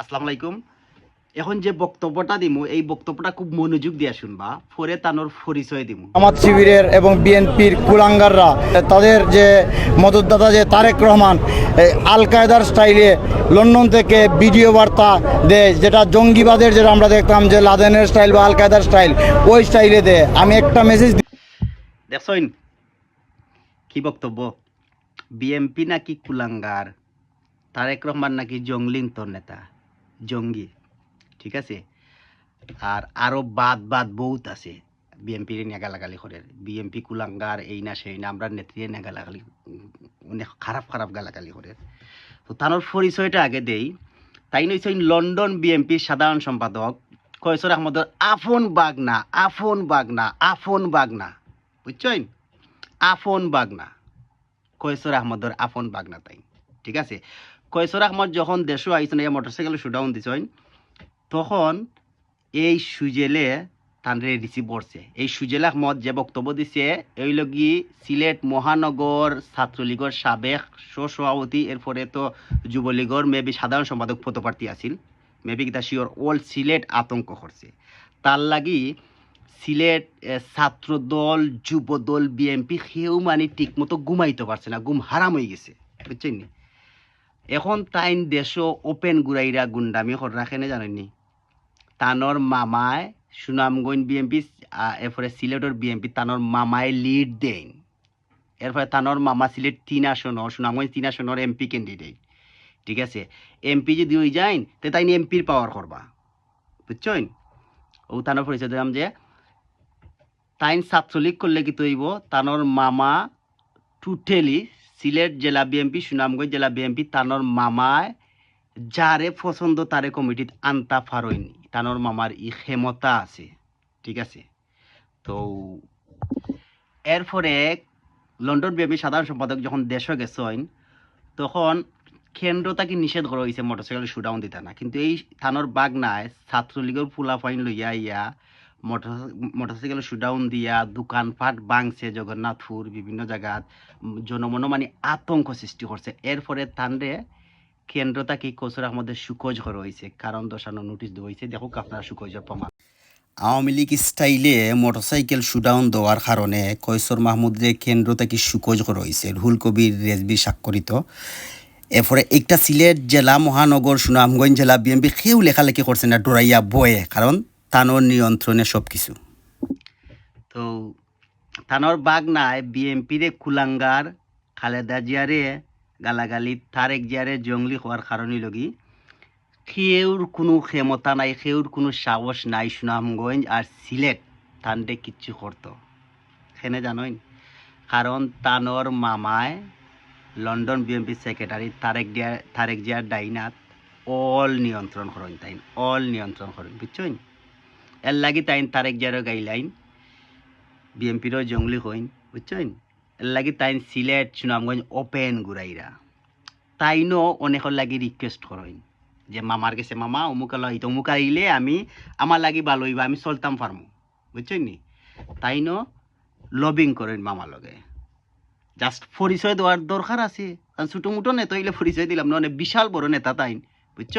আসসালামু আলাইকুম। এখন যে বক্তব্যটা দিমু এই বক্তব্যটা খুব মনোযোগ দিয়ে শুনবা পরে তানোর পরিচয় দিমু। জামাত শিবিরের এবং বিএনপির কুলাঙ্গাররা তাদের যে মদতদাতা যে তারেক রহমান আল কায়দার স্টাইলে লন্ডন থেকে ভিডিও বার্তা দেয় যেটা জঙ্গিবাদের যেটা আমরা দেখতাম যে লাদেনের স্টাইল বা আল কায়দার স্টাইল ওই স্টাইলে দেয়। আমি একটা মেসেজ দেখছইন কি বক্তব্য? বিএমপি নাকি কুলাঙ্গার তারেক রহমান নাকি জঙ্গলিন্তর নেতা জঙ্গি, ঠিক আছে? আর আরও বাদ বাদ বহুত আছে বিএমপির নেগালাগালি করে বিএমপি কুলাঙ্গার, এই না সেই না, আমরা নেত্রী নেগালাগালি অনেক খারাপ খারাপ গালাগালি করে তো তার পরিচয়টা আগে দেই। তাই নইছেন লন্ডন বিএমপির সাধারণ সম্পাদক কয়সর আহমদের আফন বাগনা আফন বাগনা আফন বাগনা বুঝছেন আফন বাগনা কয়সর আহমদের আফন বাগনা তাই, ঠিক আছে? কয়সর আহমদ যখন দেশও আইসেন এই মোটরসাইকেল শুডাউন দিছেন তখন এই সুজেলে তানরে রিসিভ করছে। এই সুজেল আহমদ যে বক্তব্য দিছে, এই লগি সিলেট মহানগর ছাত্রলীগের সাবেক সভাপতি এরপরে তো যুবলীগর মেবি সাধারণ সম্পাদক পদপ্রার্থী আছিল। মেবি কিতা শিওর অল সিলেট আতঙ্ক করছে। তার লাগি সিলেট ছাত্রদল, যুবদল বিএমপি সেও মানে ঠিকমতো ঘুমাইতে পারছে না, ঘুম হারাম হয়ে গেছে। বুঝছেন? এখন তাইন দেশও ওপেন গুড়াইরা গুন্ডামি হর রাখেনে জানেননি তানোর মামায় সুনামগঞ্জ বিএমপি এরপরে সিলেটর বিএমপি, তানোর মামায় লিড দেন এরপরে তানোর মামা সিলেট তিন আসনর সুনামগঞ্জ তিন আসনর এমপি ক্যান্ডিডেট ঠিক আছে? এমপি যদি হয়ে যাইন, তে তাই এমপির পাওয়ার করবা। বুঝছেন ও তানোর পরিচয় দিলাম যে, তাইন ছাত্রলীগ করলে কি তৈব? তানোর মামা টুটেলি সিলেট জেলা বিএমপি সুনামগঞ্জ জেলা বিএমপি তানোর মামায় যারে পছন্দ তারে কমিটিত আনতা ফারইনি। তানোর মামার ই ক্ষমতা আছে, ঠিক আছে? তো এরপরে লন্ডন বিএমপি সাধারণ সম্পাদক যখন দেশে গেছেন, তখন কেন্দ্র তাকে নিষেধ করা হয়েছে, মোটরসাইকেল শুডাউন দিতে না। কিন্তু এই থানোর বাগ নাই ছাত্রলীগের ফুলা ফাইন লইয়া ইয়া মোটরসাইকেল শুডাউন দিয়া দোকানপাট বাংছে জগন্নাথপুর, বিভিন্ন জায়গাত। জনমন মানে আতঙ্ক সৃষ্টি করছে। এরপরে তানরে কেন্দ্র তাকে কসুর আহমদের সুকোজ করা হয়েছে কারণ দর্শানো নোটিশ দেওয়া হয়েছে দেখুক আপনারা সুকোজের প্রমাণ আওয়ামী লীগ স্টাইলে মোটরসাইকেল শুডাউন দেওয়ার কারণে কৈশোর মাহমুদরে কেন্দ্র থেকে সুকজ করা হয়েছে রুহুল কবির রেজবি স্বাক্ষরিত এরপরে একটা সিলেট জেলা মহানগর সুনামগঞ্জ জেলা বিএনপি সেও লেখালেখি করছে না ডরাইয়া বয়ে। কারণ তানোর নিয়ন্ত্রণে সব কিছু তো তানোর বাগ নাই বিএমপিরে কুলাঙ্গার, খালেদা জিয়ারে গালাগালি, তারেক জিয়ারে জঙ্গলি হওয়ার কারণে লগি। সেউর কোনো ক্ষমতা নাই সেউর কোনো সাহস নাই সুনামগঞ্জ আর সিলেট তানতে কিচ্ছু করতো। সেনে জানোই। কারণ তানোর মামায় London BNP secretary Tarek Zia Tarek জিয়ার ডাইনাত অল নিয়ন্ত্রণ করেন তাইন, অল নিয়ন্ত্রণ করেন, বুঝছেন? এর লাগি তাইন তারেক জিয়ারও গাইলাইন, বিএমপিরও জঙ্গলি হইন, বুঝছেন? এর লাগি তাইন সিলেট, সুনামগঞ্জ ওপেন ঘুরাইরা। তাইনও অনেকর লাগি রিকোয়েস্ট করেন যে মামার কাছে, মামা, অমুক লই অমুক আইলে আমি, আমার লাগি ভালো হইবা, আমি চলতাম পারমু বুঝছেন নি? তাইনও লবিং করেন মামার লগে। জাস্ট পরিচয় দেওয়ার দরকার আছে। কারণ ছোটো মুটো নেতা হইলে পরিচয় দিলাম না, অনেক বিশাল বড় নেতা তাইন, বুঝছ?